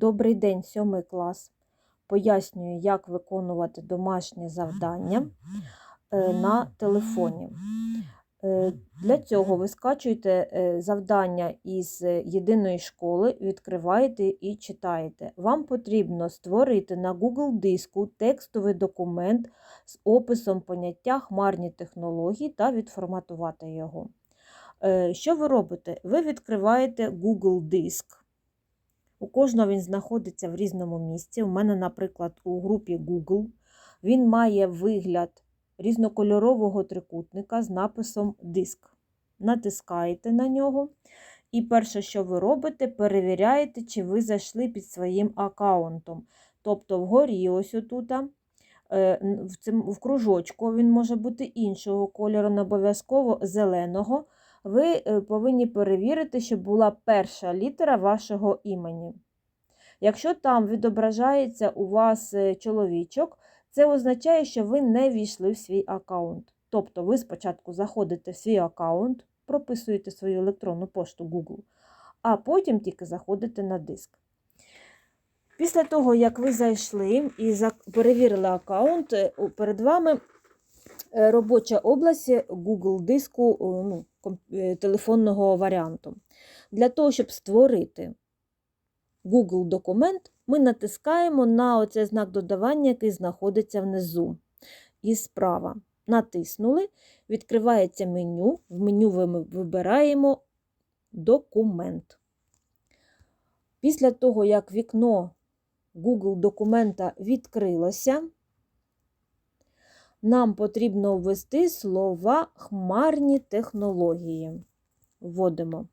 Добрий день, сьомий клас. Пояснюю, як виконувати домашнє завдання е, на телефоні. Е, Для цього ви скачуєте е, завдання із єдиної школи, відкриваєте і читаєте. Вам потрібно створити на Google диску текстовий документ з описом поняття хмарні технології та відформатувати його. Що ви робите? Ви відкриваєте Google диск. У кожного він знаходиться в різному місці. У мене, наприклад, у групі Google він має вигляд різнокольорового трикутника з написом Диск. Натискаєте на нього. І перше, що ви робите, перевіряєте, чи ви зайшли під своїм аккаунтом. Тобто вгорі, ось отут, е, в, кружочку він може бути іншого кольору, не обов'язково зеленого. Ви е, повинні перевірити, щоб була перша літера вашого імені. Якщо там відображається у вас е, чоловічок, це означає, що ви не війшли в свій аккаунт. Тобто ви спочатку заходите в свій аккаунт, прописуєте свою електронну пошту Google, а потім тільки заходите на диск. Після того, як ви зайшли і перевірили аккаунт, е, перед вами робоча область Google диску ну, телефонного варіанту. Для того, щоб створити Google документ, ми натискаємо на оцей знак додавання, який знаходиться внизу і справа. Натиснули, відкривається меню. В меню ми вибираємо документ. Після того, як вікно Google документа відкрилося, нам потрібно ввести слова хмарні технології. Вводимо.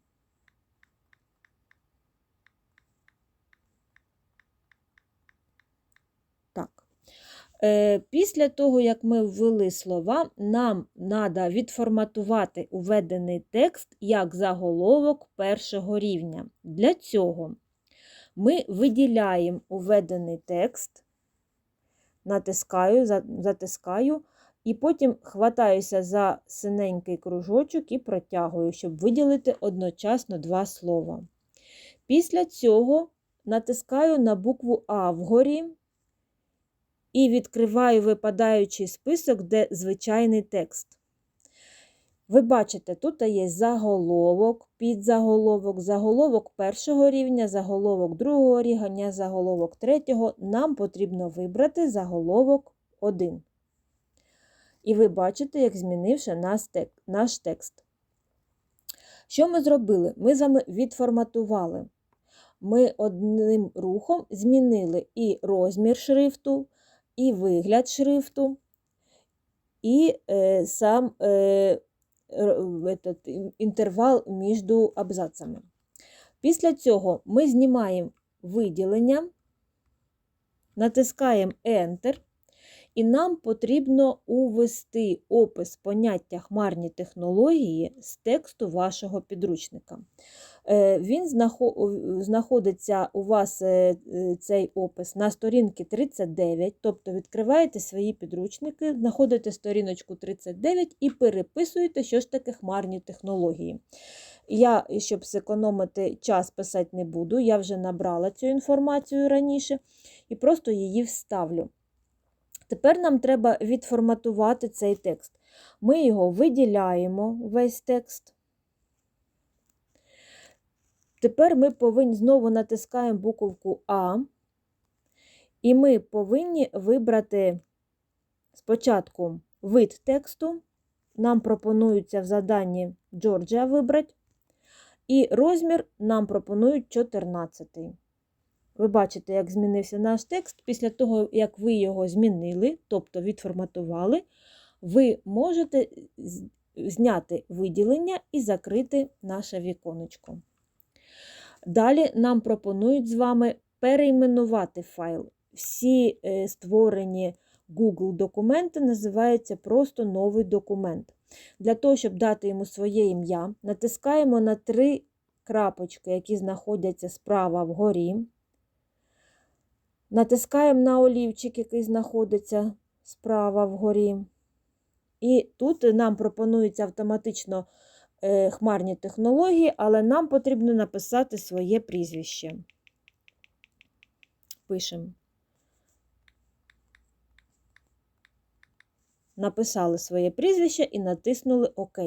Так. Е, Після того, як ми ввели слова, нам треба відформатувати уведений текст як заголовок першого рівня. Для цього ми виділяємо уведений текст натискаю, затискаю, і потім хватаюся за синенький кружочок і протягую, щоб виділити одночасно два слова. Після цього натискаю на букву А вгорі і відкриваю випадаючий список, де звичайний текст. Ви бачите, тут є заголовок, підзаголовок, заголовок першого рівня, заголовок другого рівня, заголовок третього. Нам потрібно вибрати заголовок 1. І ви бачите, як змінився наш текст. Що ми зробили? Ми з вами відформатували. Ми одним рухом змінили і розмір шрифту, і вигляд шрифту, і е, сам. Е, этот, інтервал між абзацами. Після цього ми знімаємо виділення, натискаємо Enter, і нам потрібно увести опис поняття хмарні технології з тексту вашого підручника. Е, він знаходиться у вас е, е, цей опис на сторінці 39, тобто відкриваєте свої підручники, знаходите сторіночку 39 і переписуєте, що ж таке хмарні технології. Я, щоб зекономити час, писати не буду, я вже набрала цю інформацію раніше і просто її вставлю. Тепер нам треба відформатувати цей текст. Ми його виділяємо, весь текст. Тепер ми повинні знову натискаємо буковку А, і ми повинні вибрати спочатку вид тексту. Нам пропонується в заданні Джорджія вибрати. І розмір нам пропонують 14. Ви бачите, як змінився наш текст. Після того, як ви його змінили, тобто відформатували, ви можете зняти виділення і закрити наше віконечко. Далі нам пропонують з вами перейменувати файл. Всі е, створені Google документи називаються просто новий документ. Для того, щоб дати йому своє ім'я, натискаємо на три крапочки, які знаходяться справа вгорі. Натискаємо на олівчик, який знаходиться справа вгорі. І тут нам пропонується автоматично Е, хмарні технології, але нам потрібно написати своє прізвище. пишемо. Написали своє прізвище і натиснули ОК.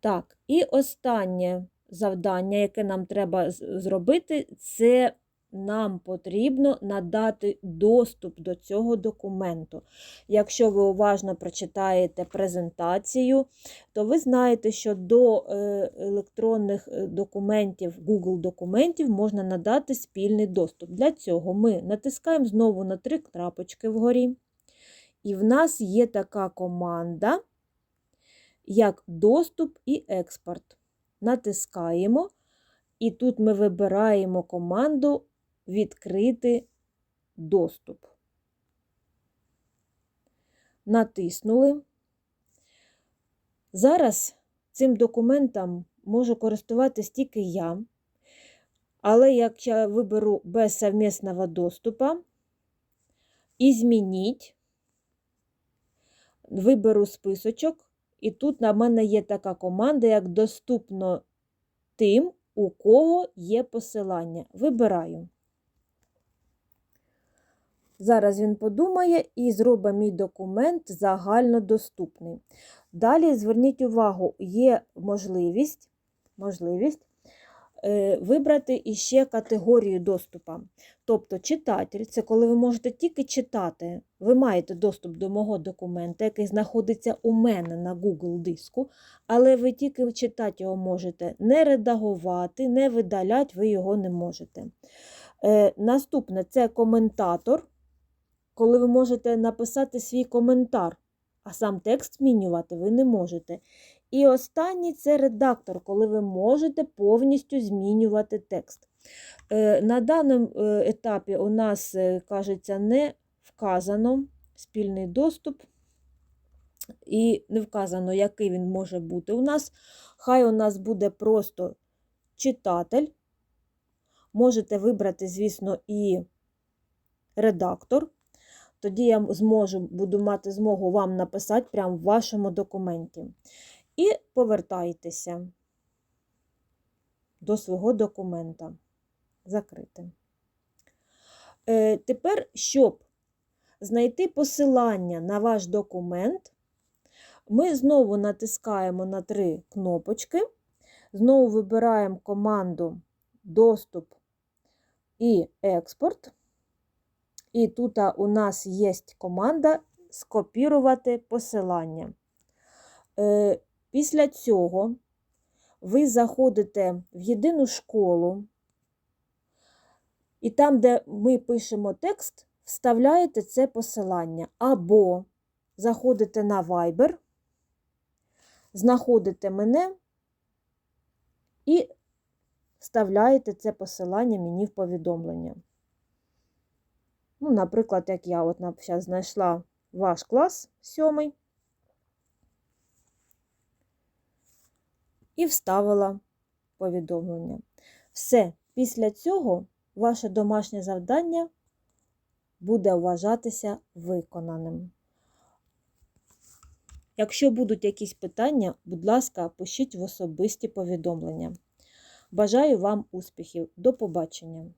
Так, і останнє завдання, яке нам треба зробити, це нам потрібно надати доступ до цього документу. Якщо ви уважно прочитаєте презентацію, то ви знаєте, що до е, електронних е, документів, Google документів можна надати спільний доступ. Для цього ми натискаємо знову на три крапочки вгорі. І в нас є така команда, як доступ і експорт. Натискаємо, і тут ми вибираємо команду Відкрити доступ. Натиснули. Зараз цим документом можу користуватись тільки я. Але як я виберу без совмісного доступу і змініть, виберу списочок, і тут на мене є така команда, як доступно тим, у кого є посилання. Вибираю. Зараз він подумає і зробить мій документ загальнодоступний. Далі зверніть увагу, є можливість, можливість е, вибрати іще категорію доступу. Тобто читатель це коли ви можете тільки читати. Ви маєте доступ до мого документа, який знаходиться у мене на Google диску, але ви тільки читати його можете не редагувати, не видаляти, ви його не можете. Е, наступне це коментатор, коли ви можете написати свій коментар, а сам текст змінювати ви не можете. І останній це редактор, коли ви можете повністю змінювати текст. Е, На даному е, етапі у нас, е, кажеться, не вказано спільний доступ. І не вказано, який він може бути у нас. Хай у нас буде просто читатель. Можете вибрати, звісно, і редактор. Тоді я зможу, буду мати змогу вам написати прямо в вашому документі. І повертайтеся до свого документа. Закрити. Е, тепер, щоб знайти посилання на ваш документ, ми знову натискаємо на три кнопочки, знову вибираємо команду Доступ і експорт. І тут у нас є команда скопірувати посилання. Е, Після цього ви заходите в єдину школу, і там, де ми пишемо текст, вставляєте це посилання. Або заходите на Viber, знаходите мене і вставляєте це посилання мені в повідомлення. Ну, наприклад, як я от зараз знайшла ваш клас сьомий і вставила повідомлення. Все, після цього ваше домашнє завдання буде вважатися виконаним. Якщо будуть якісь питання, будь ласка, пишіть в особисті повідомлення. Бажаю вам успіхів. До побачення!